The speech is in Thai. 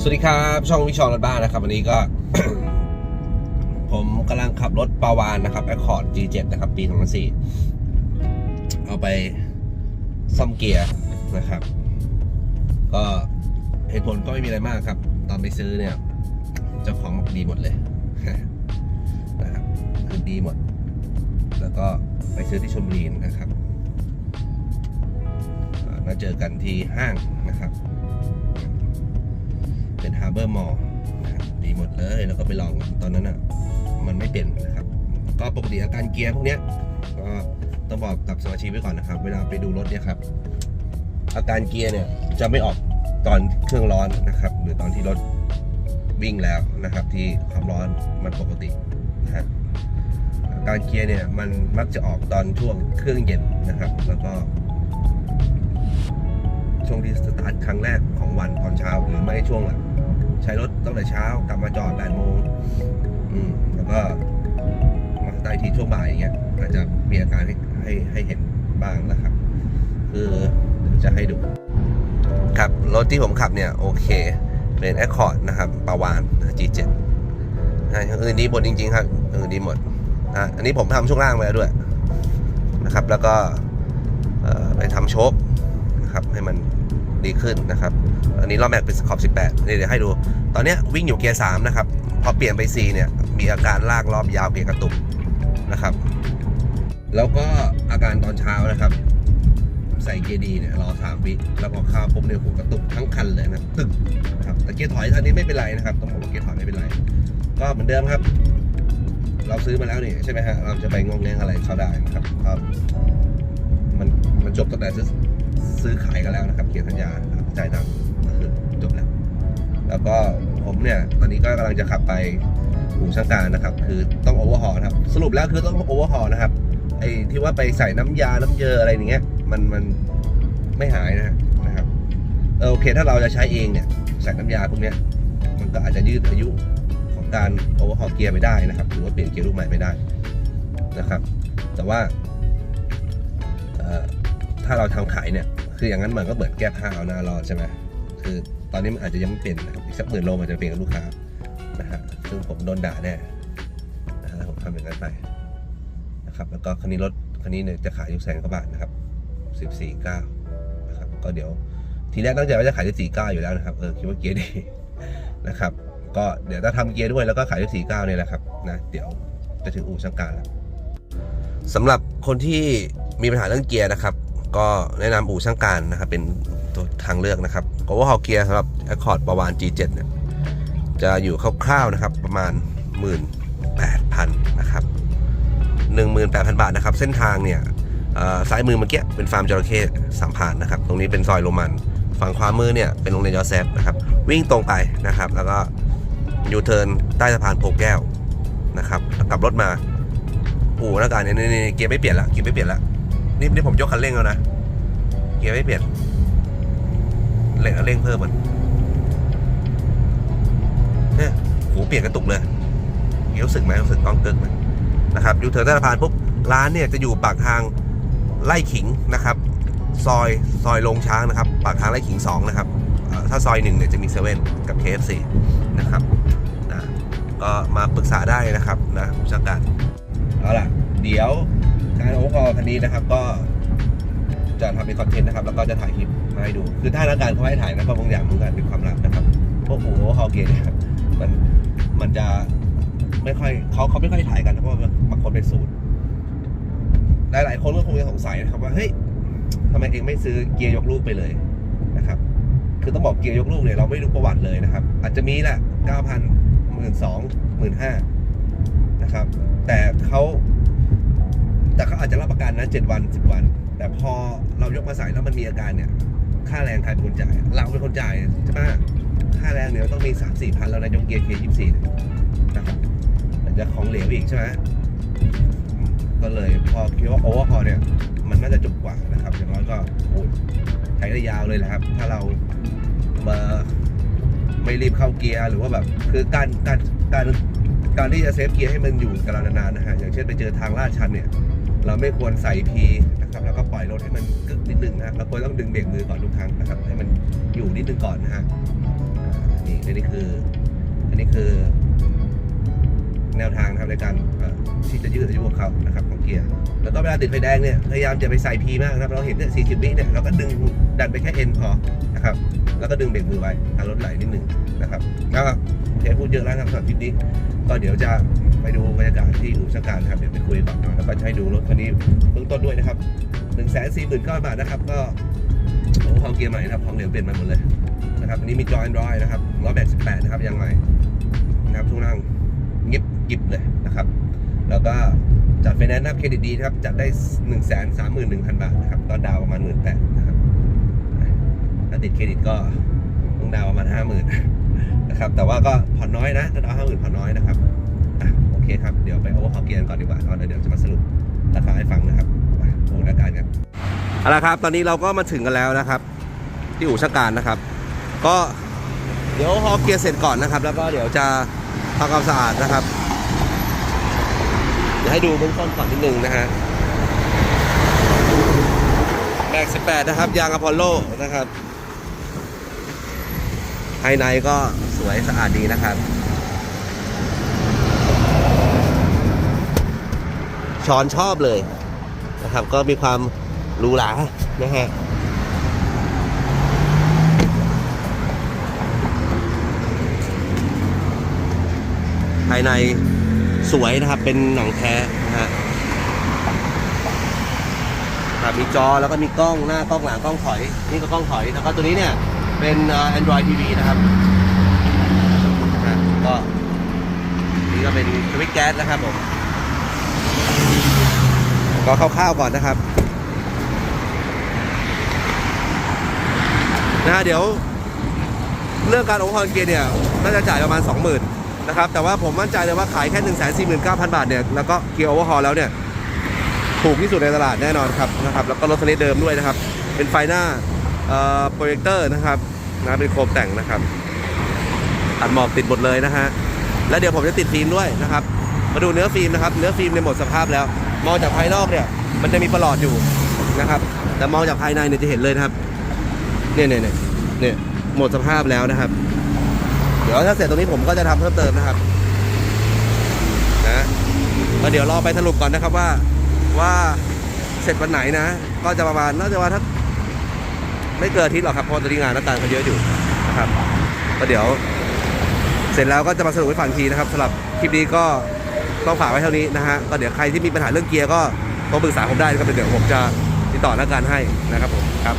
สวัสดีครับ ช่องวิชองรถบ้านนะครับ วันนี้ก็ ผมกำลังขับรถปาวานนะครับ Accord G7 นะครับ ปี2004เอาไปซ่อมเกียร์นะครับ ก็เหตุผลก็ไม่มีอะไรมากครับ ตอนไปซื้อเนี่ย เจ้าของบอกดีหมดเลยนะครับคือดีหมด แล้วก็ไปซื้อที่ชลบุรีนะครับอ่ามาเจอกันที่ห้างนะครับาร์เบอร์มอลดีหมดเลยแล้วก็ไปลองตอนนั้นอะมันไม่เป็นนะครับ ก็ปกติอาการเกียร์พวกเนี้ยก็ต้องบอกกับสมาชิกไว้ก่อนนะครับ เวลาไปดูรถเนี่ยครับ อาการเกียร์เนี่ยจะไม่ออกตอนเครื่องร้อนนะครับ หรือตอนที่รถวิ่งแล้วนะครับ ที่ความร้อนมันปกตินะฮะอาการเกียร์เนี่ยมันมักจะออกตอนช่วงเครื่องเย็นนะครับ แล้วก็ช่วงที่สตาร์ทครั้งแรกของวันตอนเช้าหรือไม่ช่วงแบบใช้รถตั้งแต่เช้ากลับมาจอด8โมงแล้วก็มาสตาร์ทอีกทีช่วงบ่ายอย่างเงี้ยอาจจะมีอาการให้ให้ให้เห็นบ้างนะครับ คือเดี๋ยวจะให้ดู ครับรถที่ผมขับเนี่ย โอเคเป็น Accord นะครับปาวาน G7 นะอื่นดีหมดจริง ๆ ครับอื่นดีหมดนะอันนี้ผมทำช่วงล่างไปแล้วด้วยนะครับ แล้วก็ไปทำโชคนะครับให้มันดีขึ้นนะครับ อันนี้รอบแม็กเป็นขอบ 18นี่เดี๋ยวให้ดู ตอนนี้วิ่งอยู่เกียร์3นะครับ พอเปลี่ยนไป 4 เนี่ย มีอาการลากรอบยาวเกียร์กระตุกนะครับ แล้วก็อาการตอนเช้านะครับ ใส่เกียร์ดีเนี่ยรอ3วิแล้วพอเข้าปุ๊บเนี่ยหัวกระตุกทั้งคันเลยนะตึกนะครับแต่เกียร์ถอยอันนี้ไม่เป็นไรนะครับต้องบอกว่าเกียร์ถอยไม่เป็นไร ก็เหมือนเดิมครับ เราซื้อมาแล้วนี่ใช่ไหมฮะเราจะไปงงแงงอะไรเขาได้นะครับก็มันมันจบตั้งแต่ซื้อซื้อขายกันแล้วนะครับ เขียนสัญญาจ่ายตังค์ แล้วก็ผมเนี่ยตอนนี้ก็กำลังจะขับไปอู่ช่างการนะครับ คือต้องโอเวอร์ฮอลนะครับ สรุปแล้วคือต้องโอเวอร์ฮอลนะครับไอ้ที่ว่าไปใส่น้ำยาน้ำเยออะไรอย่างเงี้ย มันมันไม่หายนะนะครับเออโอเคถ้าเราจะใช้เองเนี่ยใส่น้ำยาพวกเนี้ยมันก็อาจจะยืดอายุของการโอเวอร์ฮอลเกียร์ไปได้นะครับ หรือว่าเปลี่ยนเกียร์ลูกใหม่ไปได้นะครับ แต่ว่าถ้าเราทำขายเนี่ย คืออย่างนั้นมันก็เหมือนแก้ผ้าเอาหน้ารอดใช่ไหม คือตอนนี้มันอาจจะยังไม่เป็นนะครับอีกสักหมื่นโลมันจะเป็นกับลูกค้านะฮะซึ่งผมโดนด่าแน่นะฮะผมทำอย่างนั้นไปนะครับ แล้วก็คันนี้รถคันนี้เนี่ยจะขายอยู่แสนกว่าบาทนะครับสิบสี่เก้านะครับก็เดี๋ยวทีแรกตั้งใจว่าจะขายที่สี่เก้าอยู่แล้วนะครับเออคิดว่าเกียร์ดีนะครับ ก็เดี๋ยวถ้าทำเกียร์ด้วยแล้วก็ขายที่สี่เก้าเนี่ยแหละครับนะเดี๋ยวจะถึงอู่ช่างการแล้วสำหรับคนที่มีปัญหาเรื่องเกียร์นะครับ ก็แนะนำอู่ช่างการนะครับ เป็นตัวทางเลือกนะครับ โอเวอร์ฮอลเกียร์สำหรับ Accord ประวาน G7 เนี่ยจะอยู่คร่าวๆนะครับประมาณ 18,000นะครับ18,000 บาทนะครับ เส้นทางเนี่ยซ้ายมือเมื่อกี้เป็นฟาร์มจระเข้สามพานนะครับ ตรงนี้เป็นซอยโรมัน ฝั่งขวามือเนี่ยเป็นโรงเรียนยอแซฟนะครับ วิ่งตรงไปนะครับ แล้วก็ยูเทิร์นใต้สะพานโพแก้วนะครับกลับรถมาอู่แล้วกันเนี่ยนี่นี่เกียร์ไม่เปลี่ยนละเกียร์ไม่เปลี่ยนละนี่นี่ผมยกคันเร่งแล้วนะ เกียร์ไม่เปลี่ยน เร่งเร่งเพิ่มมันเนี่ยโหเปลี่ยนกระตุกเลยรู้สึกไหมรู้สึกก้องเกิกไหมนะครับยูเถินใต้สะพานปุ๊บร้านเนี่ยจะอยู่ปากทางไล่ขิงนะครับ ซอยซอยลงช้างนะครับ ปากทางไล่ขิงสองนะครับ ถ้าซอยหนึ่งเนี่ยจะมีเซเว่นกับ KFC นะครับนะก็มาปรึกษาได้นะครับนะผู้จัดการเอาล่ะ เดี๋ยวการโอเวอร์ฮอลคันนี้นะครับก็ จะทำเป็นคอนเทนต์นะครับ แล้วก็จะถ่ายคลิปมาให้ดู คือถ้าทางการเขาให้ถ่ายนะเพราะบางอย่างมันก็เป็นความลับนะครับ พวกโอเวอร์ฮอเกียร์เนี่ยมันมันจะไม่ค่อยเขาเขาไม่ค่อยถ่ายกันนะเพราะบางคนเป็นสูตร หลายๆคนก็คงจะสงสัยนะครับว่าเฮ้ยทำไมเองไม่ซื้อเกียร์ยกลูกไปเลยนะครับ คือต้องบอกเกียร์ยกลูกเนี่ยเราไม่รู้ประวัติเลยนะครับ อาจจะมีแหละเก้าพันหมื่นสองหมื่นห้านะครับ แต่เขาแต่เขาอาจจะรับประกันนะเจ็ดวันสิบวัน แต่พอเรายกมาใส่แล้วมันมีอาการเนี่ย ค่าแรงใครเป็นคนจ่าย เราเป็นคนจ่ายใช่ไหมค่าแรงเนี่ยต้องมีสามสี่พันแล้วนยกเกียร์เคยี่สี่นะครับอาจจะของเหลวอีกใช่ไหมก็เลยพอคิดว่าโอเวอร์พอเนี่ย มันน่าจะจบกว่านะครับ อย่างน้อยก็ใช้ได้ยาวเลยแหละครับ ถ้าเรามาไม่รีบเข้าเกียร์หรือว่าแบบคือการการการการที่จะเซฟเกียร์ให้มันอยู่กับเรานานๆนะฮะอย่างเช่นไปเจอทางลาดชันเนี่ย เราไม่ควรใส่พีนะครับแล้วก็ปล่อยรถให้มันกึกนิดนึงนะครับเราควรต้องดึงเบรกมือก่อนทุกครั้งนะครับให้มันอยู่นิดนึงก่อนนะฮะนี่อันนี้คืออันนี้คือ แนวทางนะครับในการที่จะยืดอายุของเขานะครับของเกียร์แล้วก็เวลาติดไฟแดงเนี่ยพยายามจะไปใส่พีมากนะครับเราเห็นเนี่ยสี่สิบวิเนี่ยเราก็ดึง ดันไปแค่เอ็นพอนะครับ แล้วก็ดึงเบรกมือไว้ทารถไหลนิดหนึ่งนะครับก็โอเคพูดเยอะแล้วครับสำหรับคลิปนี้ ก็เดี๋ยวจะไปดูบรรยากาศที่อู่ช่าการนะครับเดี๋ยวไปคุยก่อนแล้วก็ให้ดูรถคันนี้เบื้องต้นด้วยนะครับ1นึ่งแสนสี่หมื่นเก้าบาทนะครับ ก็โอ้โหเขาเกียร์ใหม่นะครับของเหลวเปลี่ยนมาหมดเลยนะครับอันนี้มีจอยแอนดรอยนะครับล้อแบก18นะครับยังใหม่นะครับช่วงล่างเงียบกิบเลยนะครับ แล้วก็จัดไฟแนนซ์นะครับเครดิตดีครับ จัดได้1นึ่งแสนสามหมื่นหนึ่งพันบาทนะครับ ก็ดาวประมาณหมื่นแปดนะครับ ติดเครดิตก็ต้องดาวประมาณห้าหมื่นนะครับแต่ว่าก็ผ่อนน้อยนะถ้าดาวห้าหมื่นผ่อนน้อยนะครับอะโอเคครับเดี๋ยวไปโอเวอร์ฮอเกียร์ก่อนดีกว่าแล้วเดี๋ยวจะมาสรุปราคาให้ฟังนะครับโอ้อาการกันเอาละครับ ตอนนี้เราก็มาถึงกันแล้วนะครับ ที่อู่ชักการนะครับ ก็เดี๋ยวฮอเกียร์เสร็จก่อนนะครับ แล้วก็เดี๋ยวจะทำความสะอาดนะครับเดี๋ยวให้ดูเบื้องต้นก่อนนิดนึงนะฮะแบก18 นะครับ ยางอพอลโลนะครับ ภายในก็สวยสะอาดดีนะครับ ช้อนชอบเลยนะครับ ก็มีความหรูหรานะฮะภายในสวยนะครับ เป็นหนังแท้นะฮะครับมีจอแล้วก็มีกล้องหน้ากล้องหลังกล้องถอย นี่ก็กล้องถอยแล้วก็ตัวนี้เนี่ย เป็นเอ่อ Android TV นะครับก็นี่ก็เป็นสวิตช์แก๊สนะครับผมก็คร่าวๆก่อนนะครับนะฮะเดี๋ยวเรื่องการโอเวอร์ฮอลเกียร์เนี่ยน่าจะจ่ายประมาณ 20,000นะครับแต่ว่าผมมั่นใจเลยว่าขายแค่ 1 4 9 0 0 0 บาทเนี่ยแล้วก็เกียร์โอเวอร์ฮอลแล้วเนี่ยถูกที่สุดในตลาดแน่นอนครับนะครับแล้วก็รถคันนี้เดิมด้วยนะครับ เป็นไฟหน้า โปรเจคเตอร์นะครับนะเป็นโคมแต่งนะครับอัดหมอกติดหมดเลยนะฮะแล้วเดี๋ยวผมจะติดฟิล์มด้วยนะครับ มาดูเนื้อฟิล์มนะครับ เนื้อฟิล์มในหมดสภาพแล้ว มองจากภายนอกเนี่ย มันจะมีประหลอดอยู่นะครับ แต่มองจากภายในเนี่ยจะเห็นเลยนะครับเนี่ยเนี่ยเนี่ยหมดสภาพแล้วนะครับ เดี๋ยวถ้าเสร็จตรงนี้ผมก็จะทำเพิ่มเติมนะครับนะก็เดี๋ยวรอไปสรุปก่อนนะครับว่าว่าเสร็จวันไหนนะ ก็จะประมาณน่าจะว่าถ้า ไม่เกินอาทิตย์หรอกครับเพราะตอนนี้งานนักการเขาเยอะอยู่นะครับก็เดี๋ยวเสร็จแล้วก็จะมาสรุปให้ฟังทีนะครับสำหรับคลิปนี้ก็ต้องฝากไว้เท่านี้นะฮะก็เดี๋ยวใครที่มีปัญหาเรื่องเกียร์ก็ต้องปรึกษาผมได้นะครับเดี๋ยวผมจะติดต่อนักการให้นะครับผมครับ